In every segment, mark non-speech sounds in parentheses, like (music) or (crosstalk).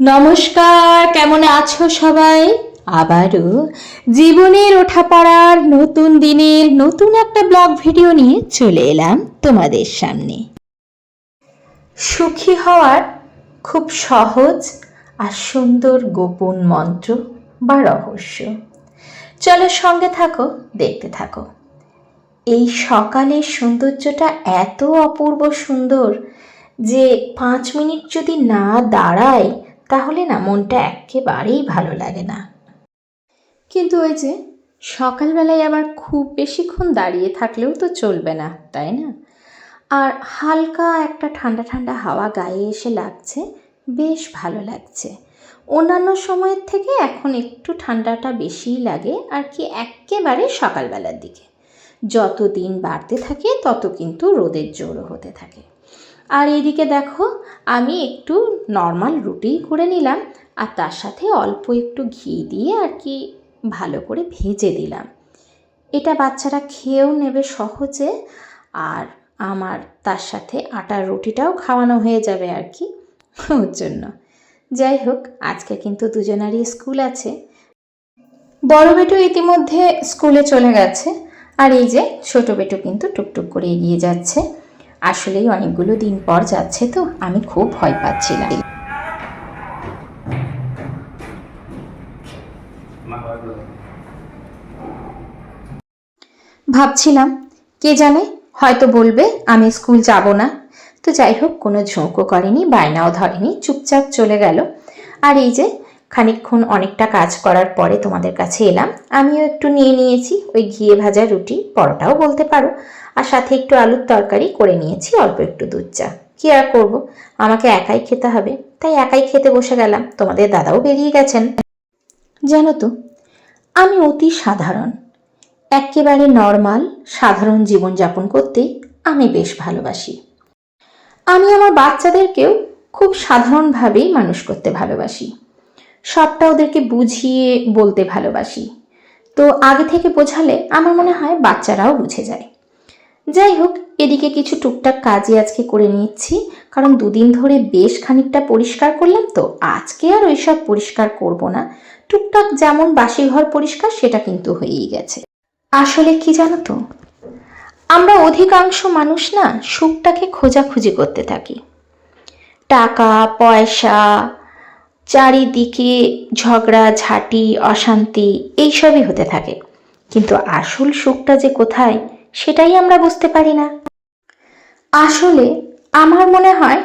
নমস্কার, কেমন আছো সবাই? আবারও জীবনের ওঠা পড়ার নতুন দিনের নতুন একটা ব্লগ ভিডিও নিয়ে চলে এলাম তোমাদের সামনে। সুখী হওয়ার খুব সহজ আর সুন্দর গোপন মন্ত্র বা রহস্য। চলো সঙ্গে থাকো, দেখতে থাকো। এই সকালের সৌন্দর্যটা এত অপূর্ব সুন্দর যে পাঁচ মিনিট যদি না দাঁড়ায় তাহলে না মনটা একেবারেই ভালো লাগে না। কিন্তু ওই যে সকালবেলায় আবার খুব বেশিক্ষণ দাঁড়িয়ে থাকলেও তো চলবে না, তাই না? আর হালকা একটা ঠান্ডা ঠান্ডা হাওয়া গায়ে এসে লাগছে, বেশ ভালো লাগছে। অন্যান্য সময়ের থেকে এখন একটু ঠান্ডাটা বেশিই লাগে, আর কি একেবারে সকালবেলার দিকে। যত দিন বাড়তে থাকে, তত কিন্তু রোদের জোরও হতে থাকে। আর এইদিকে দেখো, আমি একটু নর্মাল রুটি করে নিলাম আর তার সাথে অল্প একটু ঘি দিয়ে আর কি ভালো করে ভেজে দিলাম। এটা বাচ্চারা খেয়েও নেবে সহজে আর আমার তার সাথে আটার রুটিটাও খাওয়ানো হয়ে যাবে আর কি ওর জন্য। যাই হোক, আজকে কিন্তু দুজনারই স্কুল আছে। বড় বেটু ইতিমধ্যে স্কুলে চলে গেছে আর এই যে ছোট বেটু কিন্তু টুকটুক করে এগিয়ে যাচ্ছে। আসলেই অনেকগুলো দিন পর যাচ্ছে তো, আমি খুব ভয় পাচ্ছিলাম। ভাবছিলাম, কে জানে, হয়তো বলবে, আমি স্কুল যাব না। তো যাই হোক, কোনো ঝোঁকও করেনি, বায়নাও ধরেনি, চুপচাপ চলে গেল। আর এই যে, খানিকক্ষণ অনেকটা কাজ করার পরে তোমাদের কাছে এলাম। আমিও একটু নিয়ে নিয়েছি, ওই ঘিয়ে ভাজা রুটি, পরোটাও বলতে পারো। আর সাথে একটু আলুর তরকারি করে নিয়েছি, অল্প একটু দুধ চা। কী আর করব? আমাকে একাই খেতে হবে। তাই একাই খেতে বসে গেলাম। তোমাদের দাদাও বেরিয়ে গেছেন। জানো তো, আমি অতি সাধারণ। একেবারে নর্মাল, সাধারণ জীবনযাপন করতে আমি বেশ ভালোবাসি। আমি আমার বাচ্চাদেরকেও খুব সাধারণভাবেই মানুষ করতে ভালোবাসি। সবটা ওদেরকে বুঝিয়ে বলতে ভালোবাসি। তো আগে থেকে বোঝালে আমার মনে হয় বাচ্চারাও বুঝে যায়। যাই হোক, এদিকে কিছু টুকটাক কাজই আজকে করে নিচ্ছি, কারণ দুদিন ধরে বেশ খানিকটা পরিষ্কার করলাম তো, আজকে আর ওইসব পরিষ্কার করব না। টুকটাক যেমন বাসি ঘর পরিষ্কার, সেটা কিন্তু হয়েই গেছে। আসলে কি জানো তো, আমরা অধিকাংশ মানুষ না সুখটাকে খোঁজাখুঁজি করতে থাকি। টাকা, পয়সা, চারিদিকে ঝগড়া, ঝাঁটি, অশান্তি, এইসবই হতে থাকে। কিন্তু আসল সুখটা যে কোথায় সেটাই আমরা বুঝতে পারি না। আসলে আমার মনে হয়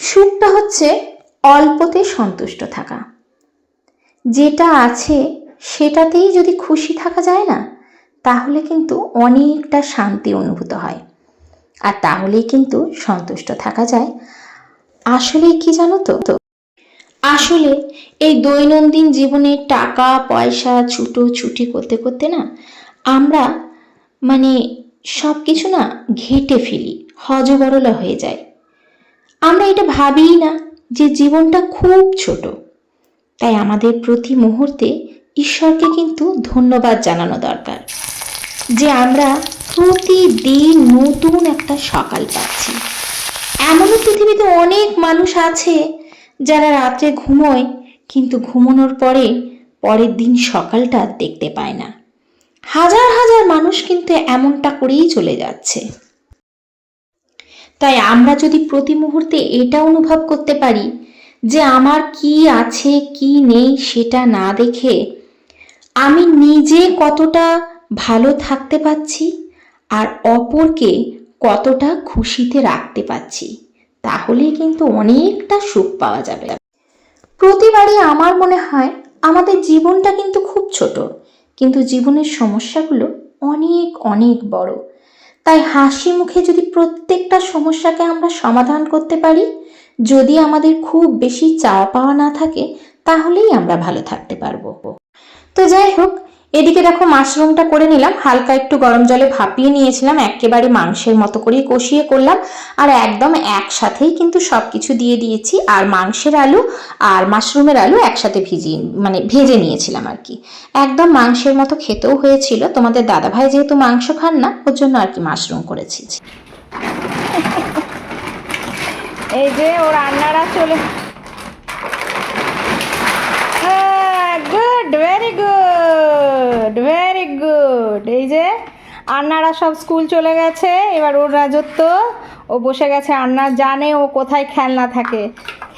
সুখটা হচ্ছে অল্পতে সন্তুষ্ট থাকা। যেটা আছে সেটাতেই যদি খুশি থাকা যায় না, তাহলে কিন্তু অনেকটা শান্তি অনুভূত হয়। আর তাহলেই কিন্তু সন্তুষ্ট থাকা যায়। আসলে কি জানো তো? আসলে এই দৈনন্দিন জীবনে টাকা, পয়সা, ছুটো, ছুটি করতে করতে না আমরা মানে সব কিছু না ঘেটে ফেলি, হজবরলা হয়ে যায়। আমরা এটা ভাবিই না যে জীবনটা খুব ছোট। তাই আমাদের প্রতি মুহূর্তে ঈশ্বরকে কিন্তু ধন্যবাদ জানানো দরকার যে আমরা প্রতিদিন নতুন একটা সকাল পাচ্ছি। এমনও পৃথিবীতে অনেক মানুষ আছে যারা রাত্রে ঘুমোয়, কিন্তু ঘুমানোর পরে পরের দিন সকালটা দেখতে পায় না। হাজার হাজার মানুষ কিন্তু এমনটা করেই চলে যাচ্ছে। তাই আমরা যদি প্রতি মুহূর্তে এটা অনুভব করতে পারি যে আমার কি আছে, কি নেই সেটা না দেখে আমি নিজে কতটা ভালো থাকতে পাচ্ছি আর অপরকে কতটা খুশিতে রাখতে পাচ্ছি তাহলেই কিন্তু অনেকটা সুখ পাওয়া যাবে। প্রতিবারই আমার মনে হয় আমাদের জীবনটা কিন্তু খুব ছোট। কিন্তু জীবনের সমস্যাগুলো অনেক অনেক বড়। তাই হাসি মুখে যদি প্রত্যেকটা সমস্যাকে আমরা সমাধান করতে পারি, যদি আমাদের খুব বেশি চাওয়া পাওয়া না থাকে, তাহলেই আমরা ভালো থাকতে পারব। তো যাই হোক এদিকে দেখো মাশরুমটা করে নিলাম, হালকা একটু গরম জলে ভাপিয়ে নিয়েছিলাম, একেবারে মাংসের মতো করেই কষিয়ে করলাম, আর একদম একসাথেই কিন্তু সব কিছু দিয়ে দিয়েছি, আর মাংসের আলু আর মাশরুমের আলু একসাথে ভিজিয়ে মানে ভেজে নিয়েছিলাম আর কি। একদম মাংসের মতো খেতেও হয়েছিল, তোমাদের দাদাভাই যেহেতু মাংস খান না, ওর জন্য আর কি মাশরুম করেছি। এই যে ওর রান্নারা চলে good very good very good এই যে আন্নারা সব স্কুল চলে গেছে এবার ওর রাজত্ব। ও বসে গেছে আন্না জানে ও কোথায় খেলনা থাকে।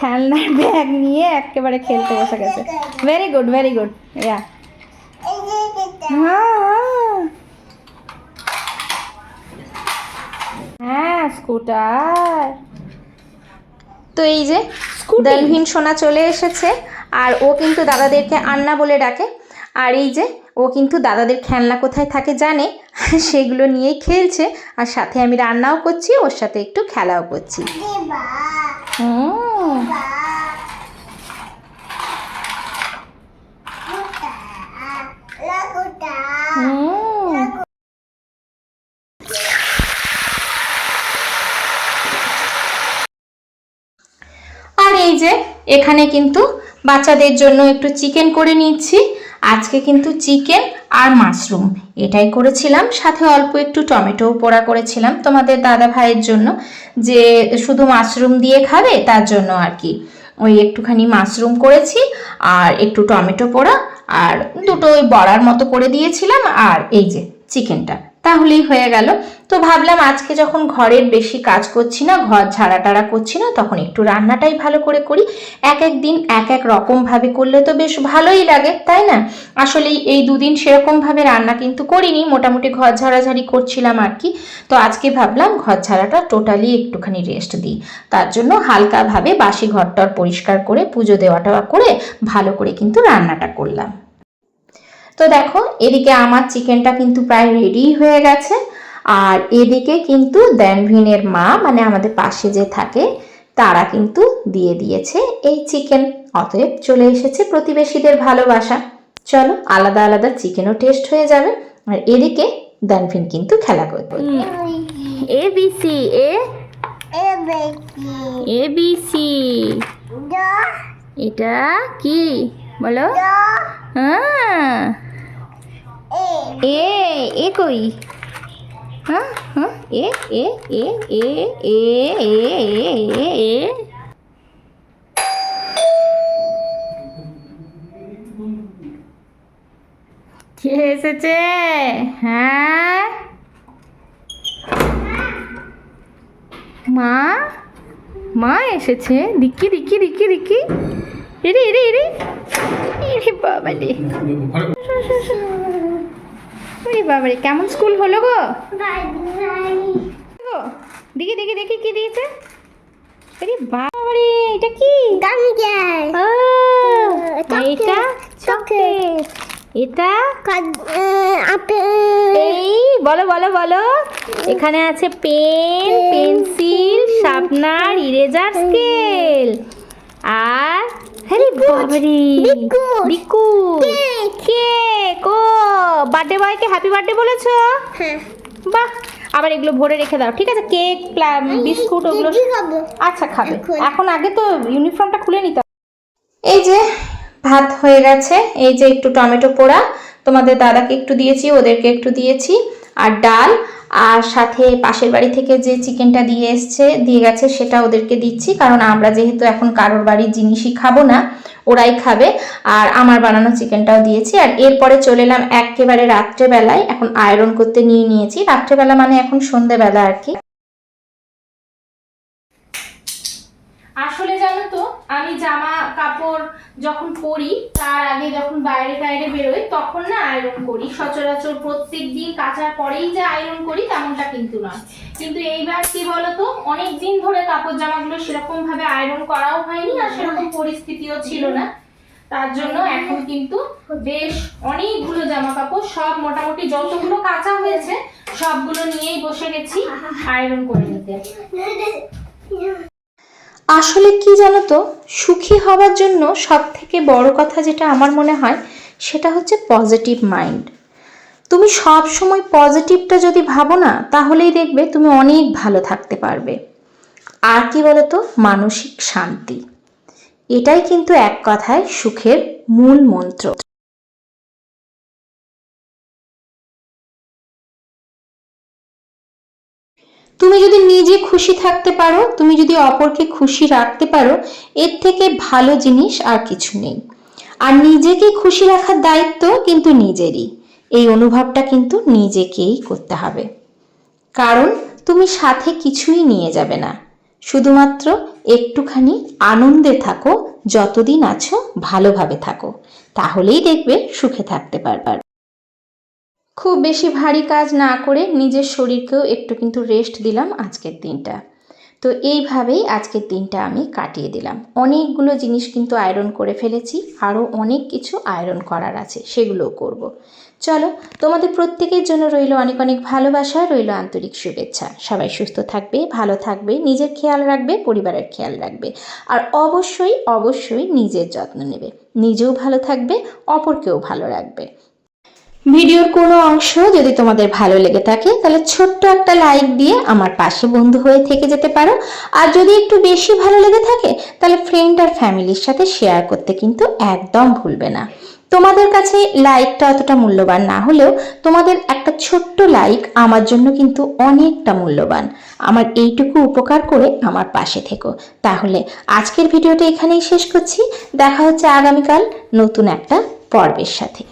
খেলনার ব্যাগ নিয়ে একেবারে খেলতে বসে গেছে। Very good very good yeah হ্যাঁ স্কুটার তো এই যে দালভিন সোনা চলে এসেছে। আর ও কিন্তু দাদাদেরকে আন্না বলে ডাকে। আর এই যে, ও কিন্তু দাদাদের খেলনা কোথায় থাকে জানে? (laughs) সেগুলো নিয়েই খেলছে। আর সাথে আমি রান্নাও করছি, ওর সাথে একটু খেলাও করছি। আর এই যে, এখানে কিন্তু বাচ্চাদের জন্য একটু চিকেন করে নিচ্ছি। আজকে কিন্তু চিকেন আর মাশরুম। এটাই করেছিলাম, সাথে অল্প একটু টমেটো পোড়া করেছিলাম তোমাদের দাদা ভাইয়ের জন্য। যে শুধু মাশরুম দিয়ে খাবে, তার জন্য আর কি। ওই একটুখানি মাশরুম করেছি, আর একটু টমেটো পোড়া, আর দুটো ওই বড়ার মতো করে দিয়েছিলাম, আর এই যে চিকেনটা। তাহলেই হয়ে গেল। তো ভাবলাম আজকে যখন ঘরের বেশি কাজ করছি না, ঘর ঝাড়া টাড়া করছি না, তখন একটু রান্নাটাই ভালো করে করি। এক এক দিন এক এক রকম ভাবে করলে তো বেশ ভালোই লাগে, তাই না? আসলে এই দুদিন সেরকম ভাবে রান্না কিন্তু করিনি, মোটামুটি ঘর ঝাড়াঝাড়ি করছিলাম আর কি। তো আজকে ভাবলাম ঘর ঝাড়াটা টোটালি একটুখানি রেস্ট দিই। তার জন্য হালকাভাবে বাসি ঘরটর পরিষ্কার করে পুজো দেওয়াটা করে ভালো করে কিন্তু রান্নাটা করলাম। তো দেখো এদিকে আমার চিকেনটা কিন্তু প্রায় রেডি হয়ে গেছে। আর এদিকে কিন্তু দ্যানভিনের মা মানে আমাদের পাশে যে থাকে তারা কিন্তু দিয়ে দিয়েছে এই চিকেন অতএব চলে এসেছে প্রতিবেশীদের ভালোবাসা। চলো আলাদা আলাদা চিকেনও টেস্ট হয়ে যাবে। আর এদিকে দ্যানভিন কিন্তু খেলা করবে। A B C A? A B C. এটা কি? বলো। হ্যাঁ। এ এ কই? হ্যাঁ হ্যাঁ এ এ এ এ এ এ এ এ কে এসেছে? হ্যাঁ? মা? মা এসেছে? দিকি দিকি দিকি দিকি। এরে এরে এরে। এরে বাবালে ওরে বাবারে কেমন স্কুল হলো গো? দেখি দেখি দেখি কি দিয়েছে। আরে বাবারে এটা কি? ও, এটা? চকলেট। এটা? এই বলো বলো বলো। এখানে আছে pen pencil sharpener eraser scale. আর আরে বাবারে। বিকু কেক ও বার্থডে বয়কে হ্যাপি বার্থডে বলেছ? বাহ। আবার এগুলো ভরে রেখে দাও ঠিক আছে? কেক বিস্কুট ওগুলো আচ্ছা খাবে। এখন। আগে তো ইউনিফর্মটা খুলে নিতে। এই যে ভাত হয়ে গেছে এই যে একটু টমেটো পোড়া। তোমাদের দাদাকে একটু দিয়েছি ওদেরকে একটু দিয়েছি। আর ডাল আর সাথে পাশের বাড়ি থেকে যে চিকেনটা দিয়ে এসছে, দিয়ে গেছে, সেটা ওদেরকে দিচ্ছি। কারণ আমরা যেহেতু এখন কারোর বাড়ির জিনিসই খাব না, ওরাই খাবে। আর আমার বানানো চিকেনটাও দিয়েছি। আর এরপরে চলে এলাম একেবারে রাত্রেবেলায়। এখন আয়রন করতে নিয়ে নিয়েছি। রাত্রেবেলা মানে এখন সন্ধেবেলা আর কি। আসলে জানো তো আমি জামা কাপড় যখন পরি, তার আগে যখন বাইরে টাইরে বেরোই, তখন না আয়রন করি। সচরাচর প্রত্যেক দিন কাচার পরেই যে আয়রন করি, তেমনটা কিন্তু নয়। কিন্তু এইবার কি বলতো, অনেক দিন ধরে কাপড় জামাগুলো সেরকম ভাবে আয়রন করাও হয়নি আর সেরকম পরিস্থিতিও ছিল না। তার জন্য এখন কিন্তু বেশ অনেকগুলো জামা কাপড়, সব মোটামুটি যতগুলো কাঁচা হয়েছে, সবগুলো নিয়েই বসে গেছি আয়রন করে নিতে। আসলে কি জানো তো সুখী হওয়ার জন্য সব থেকে বড় কথা যেটা আমার মনে হয়, সেটা হচ্ছে পজিটিভ মাইন্ড তুমি সব সময় পজিটিভটা যদি ভাবো না, তাহলেই দেখবে তুমি অনেক ভালো থাকতে পারবে। আর কি বলতো? মানসিক শান্তি। এটাই কিন্তু এক কথায় সুখের মূল মন্ত্র। তুমি যদি নিজে খুশি থাকতে পারো, তুমি যদি অপরকে খুশি রাখতে পারো, এর থেকে ভালো জিনিস আর কিছু নেই। আর নিজেকে খুশি রাখার দায়িত্ব কিন্তু নিজেরই। এই অনুভবটা কিন্তু নিজেকেই করতে হবে। কারণ তুমি সাথে কিছুই নিয়ে যাবে না। শুধুমাত্র একটুখানি আনন্দে থাকো, যতদিন আছো ভালোভাবে থাকো। তাহলেই দেখবে সুখে থাকতে পারবার। খুব বেশি ভারী কাজ না করে নিজের শরীরকেও একটু কিন্তু রেস্ট দিলাম আজকের দিনটা। তো এইভাবেই আজকের দিনটা আমি কাটিয়ে দিলাম। অনেকগুলো জিনিস কিন্তু আয়রন করে ফেলেছি, আরও অনেক কিছু আয়রন করার আছে, সেগুলোও করব। চলো, তোমাদের প্রত্যেকের জন্য রইল অনেক অনেক ভালোবাসা, রইল আন্তরিক শুভেচ্ছা। সবাই সুস্থ থাকবে, ভালো থাকবে, নিজের খেয়াল রাখবে, পরিবারের খেয়াল রাখবে। আর অবশ্যই অবশ্যই নিজের যত্ন নেবে। নিজেও ভালো থাকবে, অপরকেও ভালো রাখবে। ভিডিওর কোনো অংশ যদি তোমাদের ভালো লেগে থাকে, তাহলে ছোট্ট একটা লাইক দিয়ে আমার পাশে বন্ধু হয়ে থেকে যেতে পারো। আর যদি একটু বেশি ভালো লেগে থাকে, তাহলে ফ্রেন্ড আর ফ্যামিলির সাথে শেয়ার করতে কিন্তু একদম ভুলবে না। তোমাদের কাছে লাইকটা অতটা মূল্যবান না হলেও, তোমাদের একটা ছোট্ট লাইক আমার জন্য কিন্তু অনেকটা মূল্যবান। আমার এইটুকু উপকার করে আমার পাশে থেকো। তাহলে আজকের ভিডিওটা এখানেই শেষ করছি। দেখা হচ্ছে আগামীকাল নতুন একটা পর্বের সাথে।